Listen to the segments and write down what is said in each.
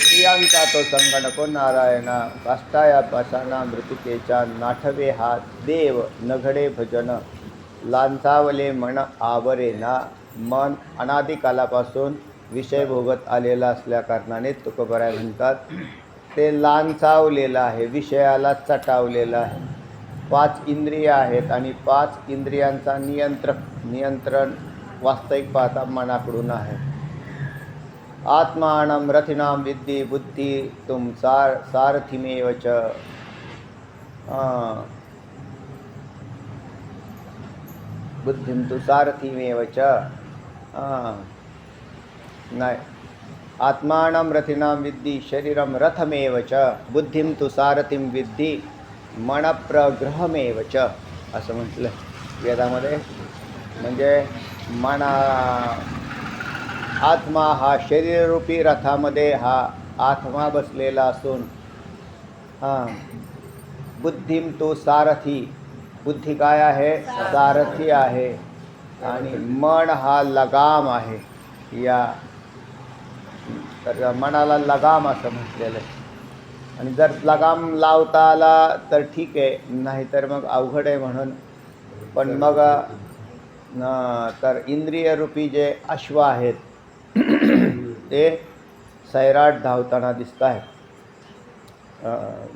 स्त्रियांचा तो संगणको नारायणा काष्टाया पाषाणा मृतिकेच्या नाठवे हा देव नघडे भजन लांचावले मन आवरे ना मन अनादिकालापासून विषय भोगत आलेला असल्या कारणाने तुकोबराय म्हणतात ते लांचावलेलं आहे विषयाला चटावलेलं आहे. पाच इंद्रिय आहेत आणि पाच इंद्रियांचा नियंत्रक नियंत्रण वास्तविक पाहता मनाकडून आहे. आत्मानं रथिनां विद्धि बुद्धी तुम सार सारथिमेव च। बुद्धिं तु सारथिमेव च। नाही आत्मानं रथिनां विद्धी शरीरं रथमेव च। बुद्धिं तु सारथिं विद्धी मनप्रग्रहमेव च। असं म्हटलं वेदामध्ये. म्हणजे मना आत्मा हा शरीररूपी रथामध्ये हा आत्मा बसलेला असून हां बुद्धिम तो सारथी. बुद्धी काय आहे? सारथी आहे. आणि मन हा लगाम आहे. या तर मनाला लगाम असं म्हटलेलं आहे. आणि जर लगाम लावता आला तर ठीक आहे नाहीतर मग अवघड आहे म्हणून. पण मग तर इंद्रियरूपी जे अश्व आहेत ते सैराट धावताना दिसत आहेत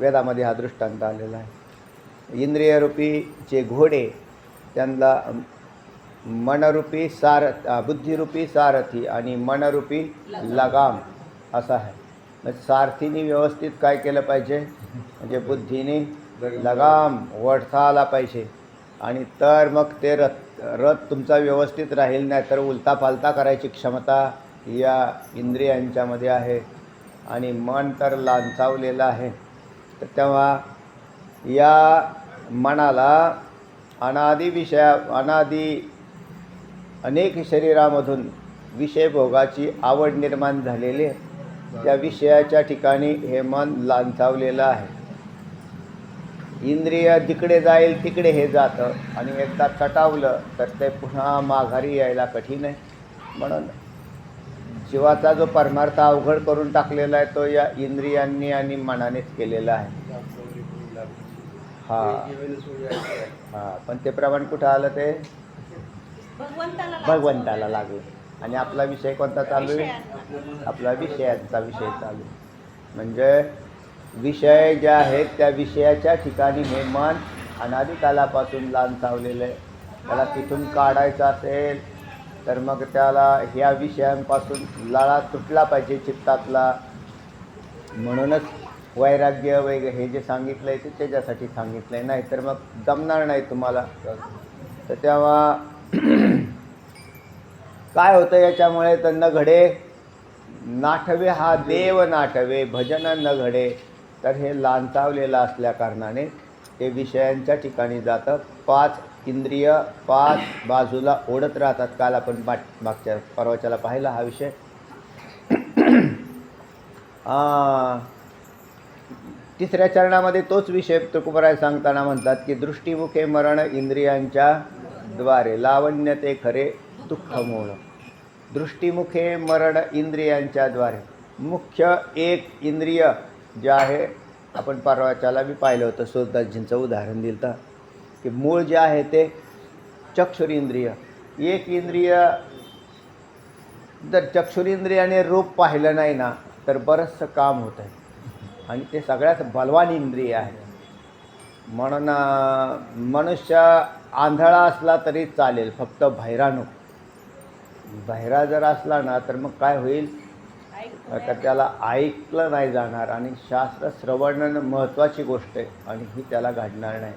वेदामध्ये हा दृष्टांत आलेला आहे. इंद्रियरूपी जे घोडे त्यांना मनरूपी सार बुद्धिरूपी सारथी आणि मनरूपी लगाम असा आहे. म्हणजे सारथीने व्यवस्थित काय केलं पाहिजे? म्हणजे बुद्धीने लगाम वळता आला पाहिजे. आणि तर मग ते रथ रथ तुमचा व्यवस्थित राहील नाही तर उलता पालता करायची क्षमता या इंद्रियांच्यामध्ये आहे आणि मन तर लांचावलेलं आहे. तर तेव्हा या मनाला अनादी विषया अनादी अनेक शरीरामधून विषयभोगाची आवड निर्माण झालेली आहे. त्या विषयाच्या ठिकाणी हे मन लांचावलेलं आहे. इंद्रिय जिकडे जाईल तिकडे हे जातं आणि एकदा चटावलं तर ते पुन्हा माघारी यायला कठीण आहे. म्हणून जीवाचा जो परमार्थ अवघड करून टाकलेला आहे तो या इंद्रियांनी आणि मनानेच केलेला आहे. हा. हा. पण ते प्रमाण कुठं आलं ते? भगवंताला लागलं. आणि आपला विषय कोणता चालू आहे. आपला विषयांचा विषय चालू आहे. म्हणजे विषय जे आहेत त्या विषयाच्या ठिकाणी हे मन अनादिकालापासून लांचावलेलं आहे. त्याला तिथून काढायचं असेल तर मग त्याला ह्या विषयांपासून लळा तुटला पाहिजे चित्तातला. म्हणूनच वैराग्य वगैरे हे जे सांगितलं आहे ते त्याच्यासाठी सांगितलं आहे नाही तर मग जमणार नाही तुम्हाला. तर तेव्हा काय होतं याच्यामुळे तर न घडे नाठवे हा देव नाठवे भजन न घडे. तर हे लांचावलेलं असल्या कारणाने ते विषयांच्या ठिकाणी जातं. पाच इंद्रिय पाच बाजूला ओढत राहतात. काल आपण बाट मागच्या परवाच्याला पाहिला हा विषय. तिसऱ्या चरणामध्ये तोच विषय तुकोबराय सांगताना म्हणतात की दृष्टीमुखे मरण इंद्रियांच्या द्वारे लावण्य ते खरे दुःख मूळ दृष्टीमुखे मरण इंद्रियांच्या द्वारे. मुख्य एक इंद्रिय जे आहे आपण परवाच्याला बी पाहिलं होतं सुरदासजींचं उदाहरण दिलं तर की मूळ जे आहे ते चक्षुरेंद्रिय. एक इंद्रिय जर चक्षुरेंद्रियाने रूप पाहिलं नाही ना तर बरंचसं काम होतं आहे. आणि ते सगळ्यात बलवान इंद्रिय आहे. म्हणून मनुष्य आंधळा असला तरी चालेल फक्त भैरा नको भैरा जर असला ना तर मग काय होईल? तर त्याला ऐकलं नाही जाणार आणि शास्त्र श्रवण महत्त्वाची गोष्ट आहे आणि ही त्याला घडणार नाही.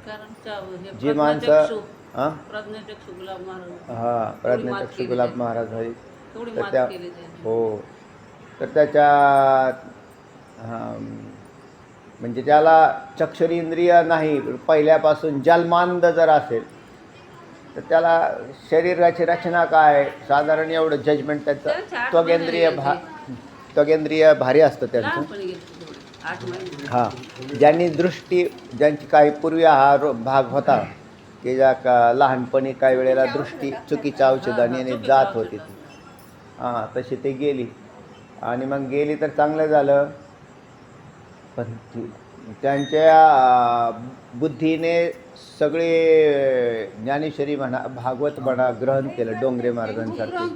हे जी माणसं हां? प्रज्ञाचक्षु गुलाब महाराज. हां प्रज्ञाचक्षु गुलाब. महाराज तेवढी तर त्या. हो. तर त्याच्यात हां, म्हणजे त्याला चक्षरी इंद्रिय नाही. पहिल्यापासून जन्मांध जर असेल तर त्याला शरीराची रचना काय? आहे? साधारण एवढं जजमेंट त्याचं त्वगेंद्रिय महिने भा त्वगेंद्रिय भारी असतं त्यांचं. लहानपणी गेले तेवढे, आठ महिने. हां. ज्यांनी दृष्टी ज्यांची काही पूर्वी हा रो- भाग होता की ज्या का लहानपणी काही वेळेला दृष्टी चुकीच्या औषधाने जात होती. ती हां तशी ते गेली. आणि मग गेली तर चांगलं झालं. पण ती- त्यांच्या अं, बुद्धीने सगळे ज्ञानेश्वरी म्हणा भागवत म्हणा ग्रहण केलं डोंगरे का?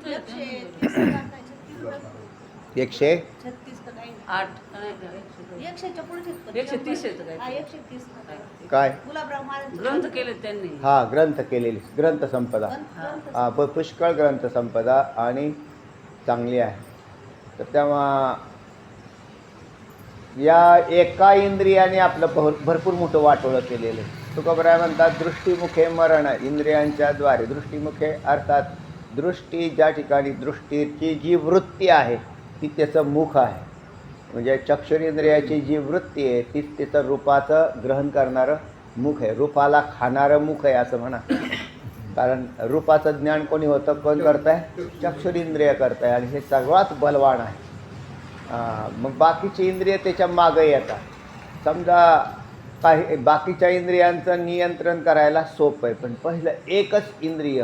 एकशे? छत्तीस का काही आठ. का नाही का? एकशे- एकशेच्या पुढे आहेत का? एकशे तीस आहेत काय? हा, एकशे तीस का काय. काय? गुलाबराव महाराज ग्रंथ केले त्यांनी. हा ग्रंथ केलेली. ग्रंथ संपदा. हा. प- पुष्कळ ग्रंथ संपदा आणि चांगली आहे. तर तेव्हा या एका इंद्रियाने आपलं भर- भरपूर मोठं वाटोळं केलेलं आहे. तुकोबराय म्हणतात दृष्टीमुखे मरण इंद्रियांच्या द्वारे दृष्टीमुखे अर्थात दृष्टी ज्या ठिकाणी दृष्टीची जी वृत्ती आहे ती त्याचं मुख आहे. म्हणजे चक्षुरेंद्रियाची जी वृत्ती आहे तीच त्याचं रूपाचं ग्रहण करणारं मुख आहे. रूपाला खाणारं मुख आहे असं म्हणा. कारण रूपाचं ज्ञान कोणी होतं कोण करताय? चक्षुरेंद्रिय करताय. आणि हे सर्वात बलवान आहे. मग बाकीची इंद्रिय त्याच्या मागं येतात. समजा काही बाकीच्या इंद्रियांचं नियंत्रण करायला सोपं आहे. पण पहिलं एकच इंद्रिय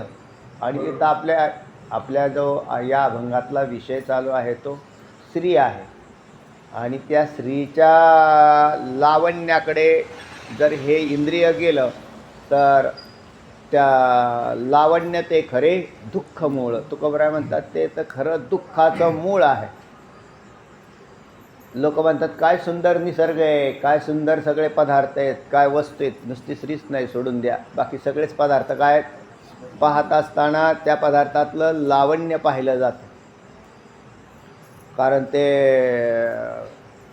आणि तिथं आपल्या आपल्या जो या अभंगातला विषय चालू आहे तो स्त्री आहे. आणि त्या स्त्रीच्या लावण्याकडे जर हे इंद्रिय गेलं तर त्या लावण्य ते खरे दुःख मूळ तुकोबराय म्हणतात ते तर खरं दुःखाचं मूळ आहे. लोक म्हणतात काय सुंदर निसर्ग आहे काय सुंदर सगळे पदार्थ आहेत काय वस्तू आहेत नुसती स्त्रीच नाही सोडून द्या. बाकी सगळेच पदार्थ काय आहेत? पाहत असताना त्या पदार्थातलं लावण्य पाहिलं जातं. कारण ते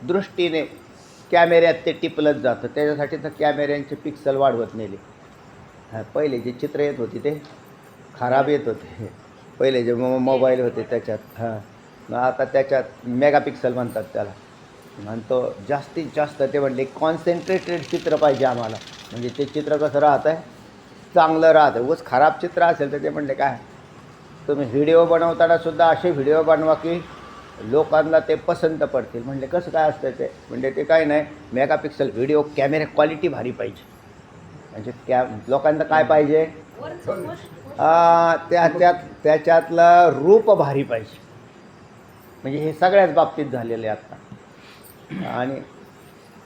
दृष्टीने कॅमेऱ्यात ते टिपलंच जातं. त्याच्यासाठी तर कॅमेऱ्यांचे पिक्सल वाढवत नेले. हां पहिले जे चित्र येत होती ते खराब येत होते. पहिले जे मो मोबाईल होते त्याच्यात हां. मग आता त्याच्यात मेगापिक्सल म्हणतात त्याला. आणि तो जास्तीत जास्त ते म्हणले कॉन्सन्ट्रेटेड चित्र पाहिजे आम्हाला. म्हणजे ते चित्र कसं राहत आहे चांगलं राहतं. उगाच खराब चित्र असेल तर ते म्हणले काय? तुम्ही व्हिडिओ बनवताना सुद्धा असे व्हिडिओ बनवा की लोकांना ते पसंत पडतील. म्हणजे कसं काय असतं ते? म्हणजे ते काय नाही. मेगापिक्सल व्हिडिओ कॅमेरा क्वालिटी भारी पाहिजे. म्हणजे कॅ लोकांना काय पाहिजे? त्या त्यात त्याच्यातलं रूप भारी पाहिजे. म्हणजे हे सगळ्याच बाबतीत झालेलं आहे आत्ता आणि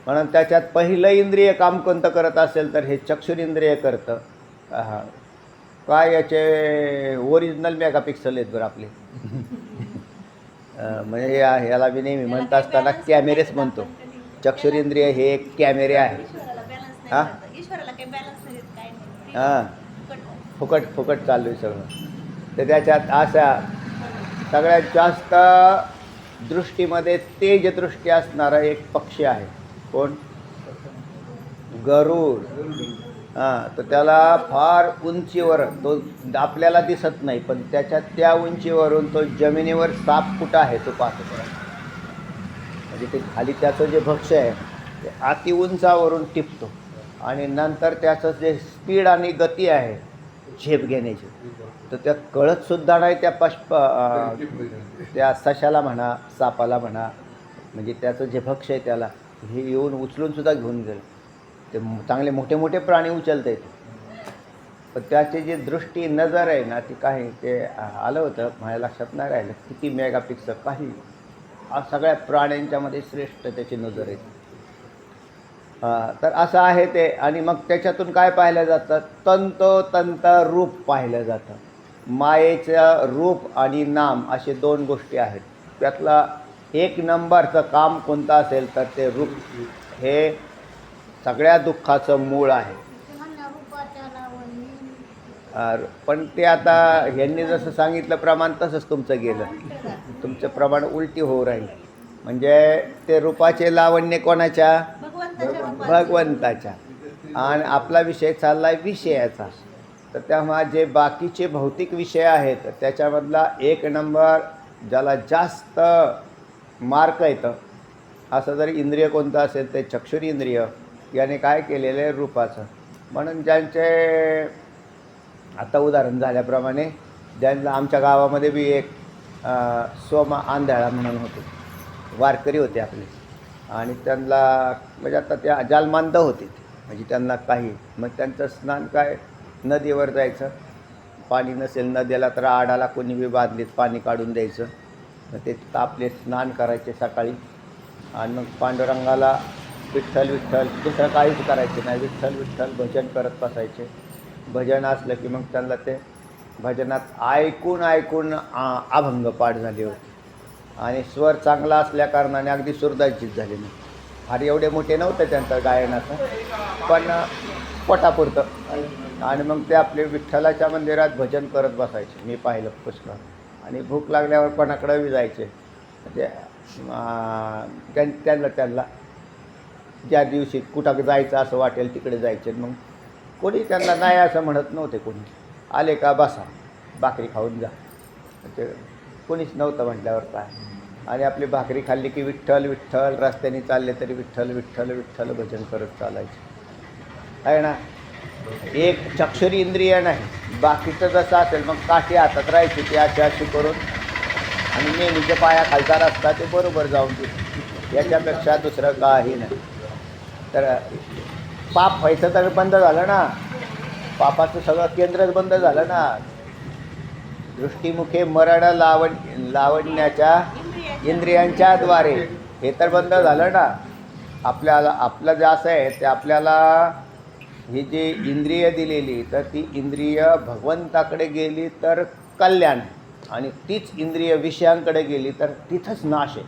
म्हणून त्याच्यात पहिलं इंद्रिय काम कोणतं करत असेल तर हे चक्षुरेंद्रिय करतं. हा काय याचे ओरिजिनल मेगापिक्सल आहेत बरं आपले. म्हणजे या ह्याला मी नेहमी म्हणत असताना कॅमेरेच म्हणतो. चक्षुरेंद्रिय हे एक कॅमेरे आहे. हा? हां. फुकट. फुकट फुकट चालू आहे सगळं. तर त्याच्यात अशा सगळ्यात जास्त दृष्टीमध्ये तेजदृष्टी असणारा एक पक्षी आहे. कोण? गरुड. हां तर त्याला फार उंचीवर तो आपल्याला दिसत नाही पण त्याच्या त्या उंचीवरून तो जमिनीवर साप कुठं आहे तो पाहतो म्हणजे ते खाली त्याचं जे भक्ष्य आहे ते अति उंचावरून टिपतो. आणि नंतर त्याचं जे स्पीड आणि गती आहे झेप घेण्याची तर त्या कळतसुद्धा नाही त्या पश्प त्या सशाला म्हणा सापाला म्हणा म्हणजे त्याचं जे भक्ष आहे त्याला हे येऊन उचलून सुद्धा घेऊन गेलं. ते चांगले मोठे मोठे प्राणी उचलता येते. पण त्याची जी दृष्टी नजर आहे ना ती काही ते आलं होतं माझ्या लक्षात नाही राहिलं किती मेगापिक्सल काही. सगळ्या प्राण्यांच्यामध्ये श्रेष्ठ त्याची नजर आहे. तर असं आहे ते. आणि मग त्याच्यातून काय पाहिलं जातं? तंतोतंत रूप पाहिलं जातं. मायेचं रूप आणि नाम असे दोन गोष्टी आहेत. त्यातला एक नंबरचं काम कोणतं असेल तर ते रूप. हे सगळ्या दुःखाचं मूळ आहे. अर- पण ते आता ह्यांनी जसं सांगितलं प्रमाण तसंच तुमचं गेलं. तुमचं प्रमाण उलटी होऊ राहील. म्हणजे ते रूपाचे लावण्य कोणाच्या? भगवंताच्या. भगवंताच्या आणि आपला विषय चालला आहे विषयाचा. तर तेव्हा जे बाकीचे भौतिक विषय आहेत त्याच्यामधला एक नंबर ज्याला जास्त मार्क येतं असं जर इंद्रिय कोणतं असेल ते चक्षुर इंद्रिय याने काय केलेलं आहे रूपाचं. म्हणून ज्यांचे आता उदाहरण झाल्याप्रमाणे ज्यांना आमच्या गावामध्ये बी एक सोमा आंधळा म्हणून होते. वारकरी होते आपले. आणि त्यांना म्हणजे आता त्या जालमांद होते म्हणजे त्यांना काही मग त्यांचं स्नान काय? नदीवर जायचं. पाणी नसेल नदीला तर आडाला कोणी बी बादलीत पाणी काढून द्यायचं. मग ते आपले स्नान करायचे सकाळी. आणि मग पांडुरंगाला विठ्ठल विठ्ठल. दुसरं काहीच करायचे नाही. विठ्ठल विठ्ठल भजन करत बसायचे. भजन असलं की मग त्यांना ते भजनात ऐकून ऐकून अभंग पाठ झाले होते. आणि स्वर चांगला असल्या कारणाने अगदी सुरदाचीच झाले नाही. फार एवढे मोठे नव्हते त्यांचं गायनाचं पण पोटापुरतं. आणि मग ते आपले विठ्ठलाच्या मंदिरात भजन करत बसायचे. मी पाहिलं पुष्कळ. आणि भूक लागल्यावर कोणाकडं जायचे. म्हणजे, ते त्यां त्यांना त्यांना. ज्या दिवशी कुठं जायचं असं वाटेल तिकडे जायचे. मग कोणी त्यांना नाही असं म्हणत नव्हते कोणी. आले का बसा भाकरी खाऊन जा. ते कोणीच नव्हतं म्हटल्यावर काय. आणि आपली भाकरी खाल्ली की विठ्ठल विठ्ठल रस्त्याने चालले तरी विठ्ठल विठ्ठल विठ्ठल भजन करत चालायचे. आहे ना? एक चक्षुरी इंद्रिय नाही. बाकीचं जसं असेल मग काठी हातात राहायची ती अशी अशी करून आणि नेहमीच्या पाया खालचा रस्ता ते बरोबर जाऊन देतो. याच्यापेक्षा दुसरं काही नाही. तर पाप व्हायचं तर बंद झालं ना. पापाचं सगळं केंद्रच बंद झालं ना. दृष्टीमुखे मरण लावण लावण्याच्या इंद्रियांच्या द्वारे हे तर बंद झालं ना. आपल्याला आपलं जे असं आहे ते आपल्याला ही जी इंद्रिय दिलेली तर ती इंद्रिय भगवंताकडे गेली तर कल्याण आणि तीच इंद्रिय विषयांकडे गेली तर तिथंच नाश आहे.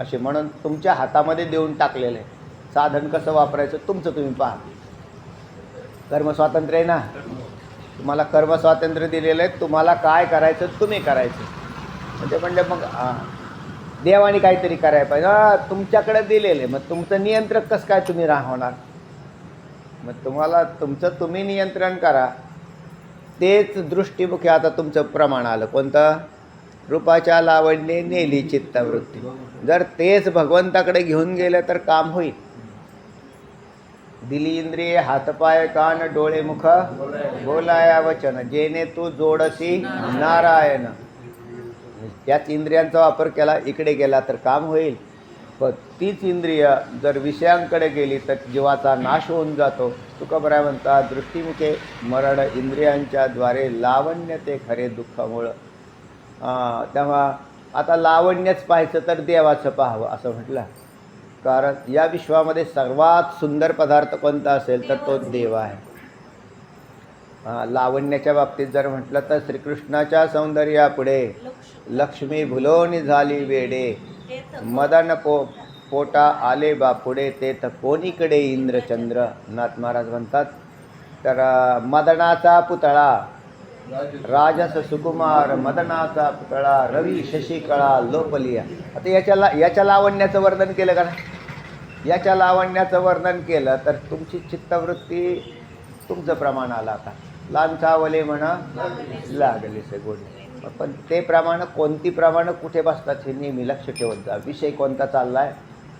असे म्हणून तुमच्या हातामध्ये देऊन टाकलेलं आहे. साधन कसं वापरायचं तुमचं तुम्ही पहा. कर्मस्वातंत्र्य आहे ना? तुम्हाला कर्मस्वातंत्र्य दिलेलं आहे तुम्हाला काय करायचं तुम्ही करायचं. म्हणजे म्हणजे मग देवाने काहीतरी करायला पाहिजे. तुमच्याकडे दिलेलं आहे. मग तुमचं नियंत्रक कसं काय तुम्ही राहणार? मग तुम्हाला तुमचं तुम्ही नियंत्रण करा. तेच दृष्टीमुखी आता तुमचं प्रमाण आलं. कोणतं? रूपाच्या लावण्ये नेली चित्तवृत्ती. जर तेच भगवंताकडे घेऊन गेलं तर काम होईल. दिली इंद्रिय हातपाय कान डोळे मुख बोलाया वचन जेने तू जोडसी नारायण. त्याच इंद्रियांचा वापर केला इकडे गेला तर काम होईल. पण तीच इंद्रिय जर विषयांकडे गेली तर जीवाचा नाश होऊन जातो. तुकाबराय म्हणतात दृष्टीमुखे मरण इंद्रियांच्या द्वारे लावण्य ते खरे दुःखामुळं. हां, तेव्हा आता लावण्यच पाहायचं तर देवाचं पाहावं असं म्हटलं. कारण या विश्वामध्ये सर्वात सुंदर पदार्थ कोणता असेल तर तो देव आहे. लावण्याच्या बाबतीत जर म्हटलं तर श्रीकृष्णाच्या सौंदर्यापुढे लक्ष्मी भुलोनी झाली वेडे. मदन पो पोटा आले बापुढे ते तर कोणीकडे इंद्रचंद्र? नाथ महाराज म्हणतात तर मदनाचा पुतळा राजस सुकुमार मदनाचा पुतळा रवी शशिकळा लोपलिया आता याच्या ला याच्या लावण्याचं वर्णन केलं का याच्या लावण्याचं वर्णन केलं तर तुमची चित्तवृत्ती तुमचं प्रमाण आलं आता. लांचावले म्हणा लागले से गोड. पण ते प्रमाण कोणती प्रमाणं कुठे बसतात हे नेहमी लक्ष ठेवत जा. विषय कोणता चालला आहे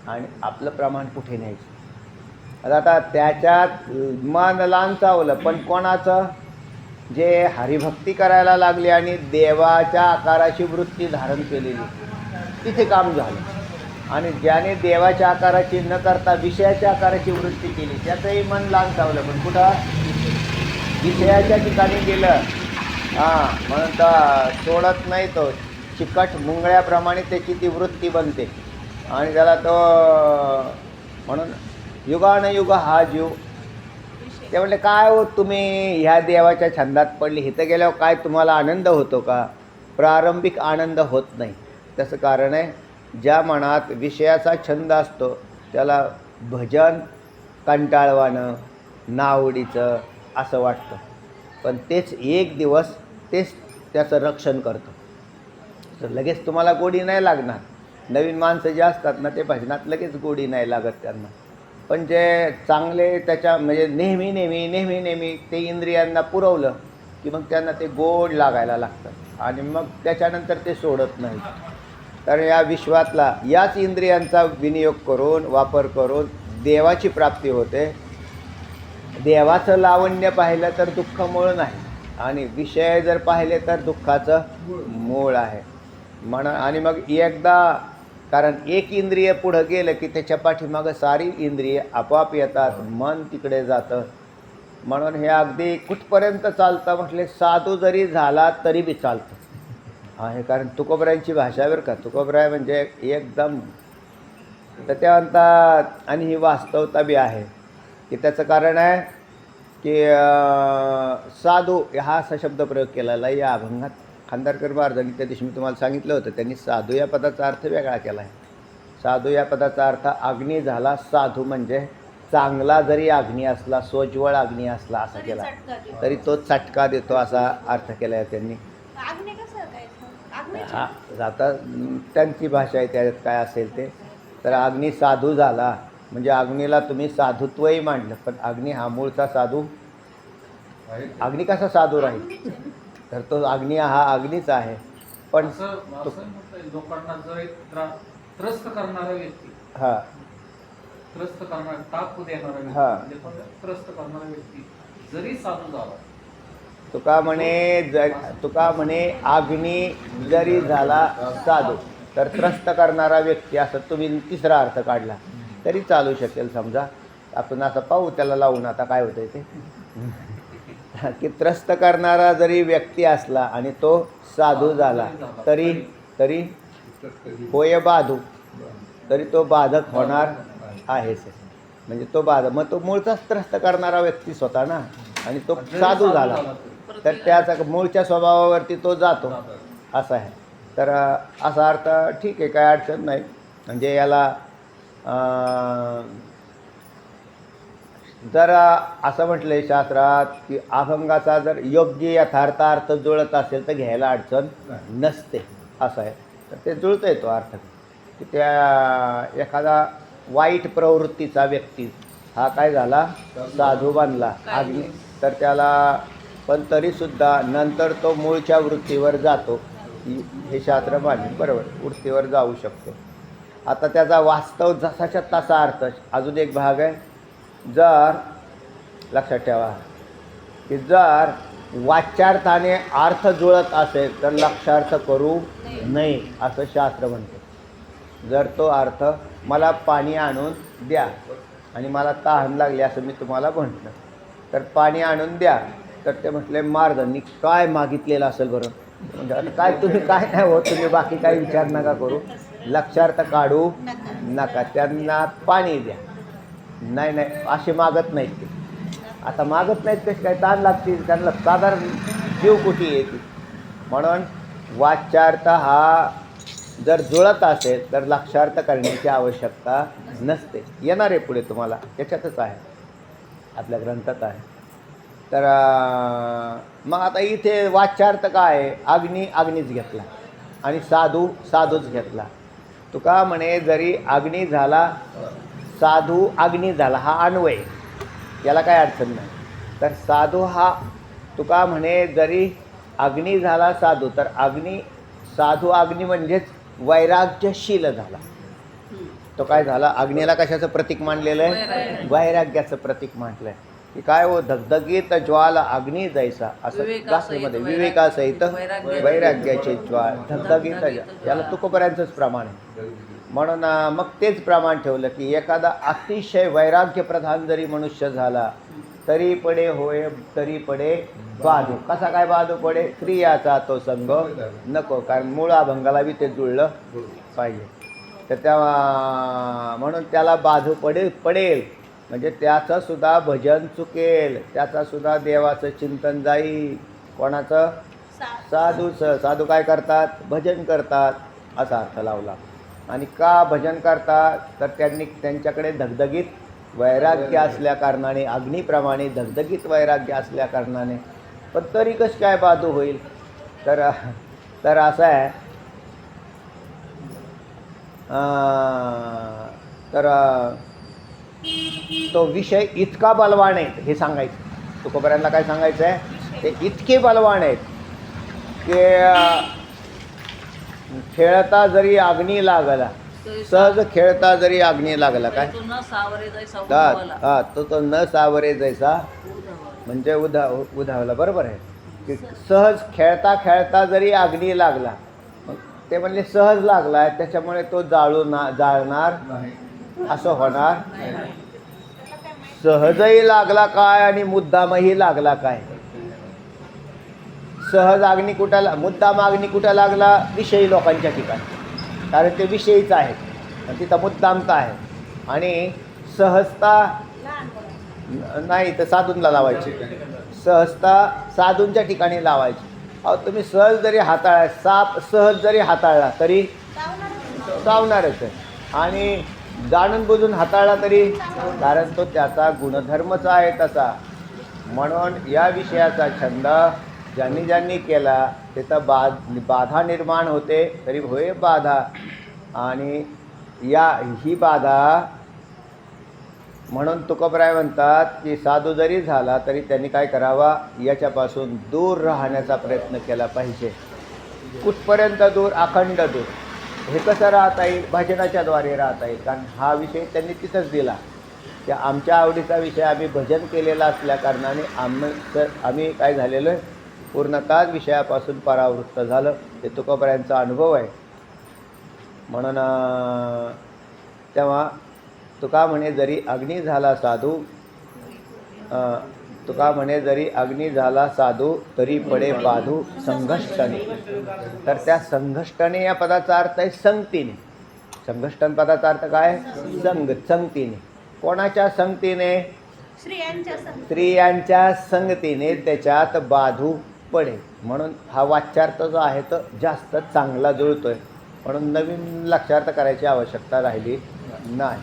आणि आपलं प्रमाण कुठे न्यायचं? आता आता त्याच्यात मन लांचावलं पण कोणाचं? जे हरिभक्ती करायला लागले आणि देवाच्या आकाराची वृत्ती धारण केलेली. तिथे काम झालं. आणि ज्याने देवाच्या आकाराची न करता विषयाच्या आकाराची वृत्ती केली त्याचंही मन लांचावलं पण कुठं? विषयाच्या ठिकाणी गेलं. हां म्हणून तर सोडत नाही तो. चिकट मुंगळ्याप्रमाणे त्याची ती वृत्ती बनते. आणि त्याला तो म्हणून युगानयुग हा जीव ते म्हटले काय हो तुम्ही? ह्या देवाच्या छंदात पडले. इथं गेल्यावर काय तुम्हाला आनंद होतो का? प्रारंभिक आनंद होत नाही. त्याचं कारण आहे ज्या मनात विषयाचा छंद असतो त्याला भजन कंटाळवाणं नावडीचं असं वाटतं. पण तेच एक दिवस तेच त्याचं रक्षण करतं. तर लगेच तुम्हाला गोडी नाही लागणार. नवीन माणसं जे असतात ना ते भजनात लगेच गोडी नाही लागत त्यांना. पण जे चांगले त्याच्या म्हणजे नेहमी नेहमी नेहमी नेहमी ते इंद्रियांना पुरवलं की मग त्यांना ते गोड लागायला लागतं. आणि मग त्याच्यानंतर ते सोडत नाही. तर या विश्वातला याच इंद्रियांचा विनियोग करून वापर करून देवाची प्राप्ती होते. देवाचं लावण्य पाहिलं तर दुःख मूळ नाही. आणि विषय जर पाहिले तर दुःखाचं मूळ आहे. म्हण आणि मग एकदा कारण एक इंद्रिय पुढं गेलं की त्याच्या पाठीमागं सारी इंद्रिय आपोआप येतात मन तिकडे जातं. म्हणून हे अगदी कुठपर्यंत चालतं म्हटले साधू जरी झाला तरी बी चालतं. हा हे कारण तुकोबरायांची भाषा बरं का. तुकोबराय म्हणजे एकदम तर ते म्हणतात आणि ही वास्तवता बी आहे. की त्याचं कारण आहे की साधू हा असा शब्द प्रयोग केलेला आहे या अभंगात. खांदारकर महाराजांनी त्या दिवशी मी तुम्हाला सांगितलं होतं त्यांनी साधू या पदाचा अर्थ वेगळा केला आहे साधू या पदाचा अर्थ अग्नी झाला साधू म्हणजे चांगला जरी अग्नी असला सोज्वळ अग्नी असला असा केला. तरी तो चटका देतो असा अर्थ केला आहे त्यांनी हा आता त्यांची भाषा आहे त्याच्यात काय असेल ते. तर अग्नी साधू झाला म्हणजे अग्नीला तुम्ही साधुत्वही मांडलं पण अग्नी हा मूळचा साधू. अग्नी कसा साधू राहील? तर तो अग्नी हा अग्नीच आहे. पण लोकांना जर एक त्रस्त करणारा व्यक्ती हा. त्रस्त करणारा ताप देणारा हा. म्हणजे त्रस्त करणारा व्यक्ती जरी साधू झाला तुका म्हणे तुका म्हणे अग्नी जरी झाला साधू तर त्रस्त करणारा व्यक्ती असं तुम्ही तिसरा अर्थ काढला. तरी चालू शकेल समजा. आपण असं पाहू त्याला लावून आता काय होतंय ते. की त्रस्त करणारा जरी व्यक्ती असला आणि तो साधू झाला तरी तरी होय बाधू तरी तो बाधक होणार आहेच म्हणजे तो बाध मग तो मूळचाच त्रस्त करणारा व्यक्ती स्वतः ना आणि तो साधू झाला तर त्याचा मूळच्या स्वभावावरती तो जातो असा आहे. तर असा अर्थ ठीक आहे काय अडचण नाही. म्हणजे याला जर असं म्हटलं आहे शास्त्रात की अभंगाचा जर योग्य यथार्थ अर्थ जुळत असेल तर घ्यायला अडचण नसते. असं आहे. तर ते जुळतं आहे तो अर्थ. की त्या एखादा वाईट प्रवृत्तीचा व्यक्ती हा काय झाला? साधू बनला. अग्नी. तर त्याला पण तरीसुद्धा नंतर तो मूळच्या वृत्तीवर जातो. हे शास्त्र मान्य बरोबर. वृत्तीवर जाऊ शकतो. आता त्याचा वास्तव जसाच्या तसा अर्थ. अजून एक भाग आहे. जर लक्षात ठेवा की जर वाच्यार्थाने अर्थ जुळत असेल तर लक्षार्थ करू नये असं शास्त्र म्हणतं. जर तो अर्थ मला पाणी आणून द्या आणि मला तहान लागली असं मी तुम्हाला म्हटलं तर पाणी आणून द्या. तर ते म्हटले महाराजांनी काय मागितलेलं असेल बरं? म्हणजे काय तुम्ही काय नाही हो तुम्ही बाकी काही विचार नका करू. लक्षार्थ काढू नका. त्यांना पाणी द्या. नाही नाही असे मागत नाहीत ते. आता मागत नाहीत कसे काय? ताण लागतील. त्यांना साधारण जीव कुठे येते म्हणून वाच्यार्थ हा जर जुळत असेल तर लक्षार्थ करण्याची आवश्यकता नसते. येणार आहे पुढे तुम्हाला. याच्यातच आहे. आपल्या ग्रंथात आहे. तर मग आता इथे वाच्यार्थ काय आहे? अग्नी अग्नीच घेतला. आणि साधू साधूच घेतला. तुका म्हणे जरी अग्नी झाला साधू अग्नी झाला हा अन्वय. याला काय अडचण नाही. तर साधू हा तुका म्हणे जरी अग्नी झाला साधू तर अग्नी साधू अग्नी म्हणजेच वैराग्यशील झाला. तो काय झाला? अग्नीला कशाचं प्रतीक मानलेलं आहे? वैराग्याचं प्रतीक मानलं आहे की काय हो धगधगीत ज्वाला अग्नी जायचा असं विवेकासहित विवेकासहित वैराग्याचे ज्वाल धगधगीत याला तुकोपर्यंतच प्रमाण आहे. म्हणून मग तेच प्रमाण ठेवलं की एखादा अतिशय वैराग्यप्रधान जरी मनुष्य झाला तरी पडे होय तरी पडे बाधू. कसा काय बाधू पडे? स्त्रियाचा तो संग नको कारण मूळ अभंगाला बी ते जुळलं पाहिजे. तर त्या म्हणून त्याला बाधू पडेल पडेल. म्हणजे त्याचं सुद्धा भजन चुकेल त्याचा सुद्धा देवाचं चिंतन जाईल. कोणाचं? साधूचं. साधू काय करतात? भजन करतात असा अर्थ लावला. आणि का भजन करतात तर त्यांनी त्यांच्याकडे धगधगीत वैराग्य असल्या कारणाने अग्नीप्रमाणे धगधगीत वैराग्य असल्या कारणाने. पण तरी कसं काय बाधू होईल? तर तर असं आहे. तर तो विषय इतका बलवान आहे हे सांगायचं. तुकोबऱ्यांना काय सांगायचं आहे ते इतके बलवान आहेत की खेळता जरी अग्नी लागला सहज खेळता जरी अग्नी लागला काय? तो न सावरे जायचा हा. हा, तो तो न सावरे जैसा. म्हणजे उधा उधावला बरोबर आहे? की सहज खेळता खेळता जरी अग्नी लागला ते म्हणले सहज लागला त्याच्यामुळे तो जाळू ना जाळणार असं होणार? सहजही लागला काय आणि मुद्दामही लागला काय? सहज अग्नी कुठं मुद्दाम अग्नी कुठं लागला? विषयी लोकांच्या ठिकाणी. कारण ते विषयीच आहेत. आणि तिथं मुद्दामता आहे. आणि सहजता नाही तर साधूंला लावायची. सहजता साधूंच्या ठिकाणी लावायची. अहो तुम्ही सहज जरी हाताळा साप सहज जरी हाताळला तरी चावणारच आहे. आणि जाणून बुजून हाताळला तरी कारण तो त्याचा गुणधर्मच आहे तसा. म्हणून या विषयाचा छंद ज्यांनी ज्यांनी केला त्याचा बाध बाधा निर्माण होते तरी होय बाधा. आणि या ही बाधा म्हणून तुकोबराय म्हणतात की साधू जरी झाला तरी त्यांनी काय करावा? याच्यापासून दूर राहण्याचा प्रयत्न केला पाहिजे. कुठपर्यंत दूर? अखंड दूर. हे कसं राहता येईल? भजनाच्याद्वारे राहता येईल. कारण हा विषय त्यांनी तिथंच दिला. त्या आमच्या आवडीचा विषय आम्ही भजन केलेला असल्या कारणाने आम्ही तर आम्ही काय झालेलं आहे? पूर्णतः विषयापासून परावृत्त झालं. हे तुकोबरायांचा अनुभव आहे. म्हणून तेव्हा तुका म्हणे जरी अग्नी झाला साधू तुका म्हणे जरी अग्नी झाला साधू तरी पडे बाधू संघष्टने. तर त्या संघष्टने या पदाचा अर्थ आहे संगतीने. संघष्टन पदाचा अर्थ काय संग संगतीने. कोणाच्या संगतीने? स्त्रियांच्या संग स्त्रियांच्या संगतीने त्याच्यात बाधू पडेल. म्हणून हा वाच्यार्थ जो आहे तो जास्त चांगला जुळतो आहे म्हणून नवीन लक्षार्थ करायची आवश्यकता राहिली नाही.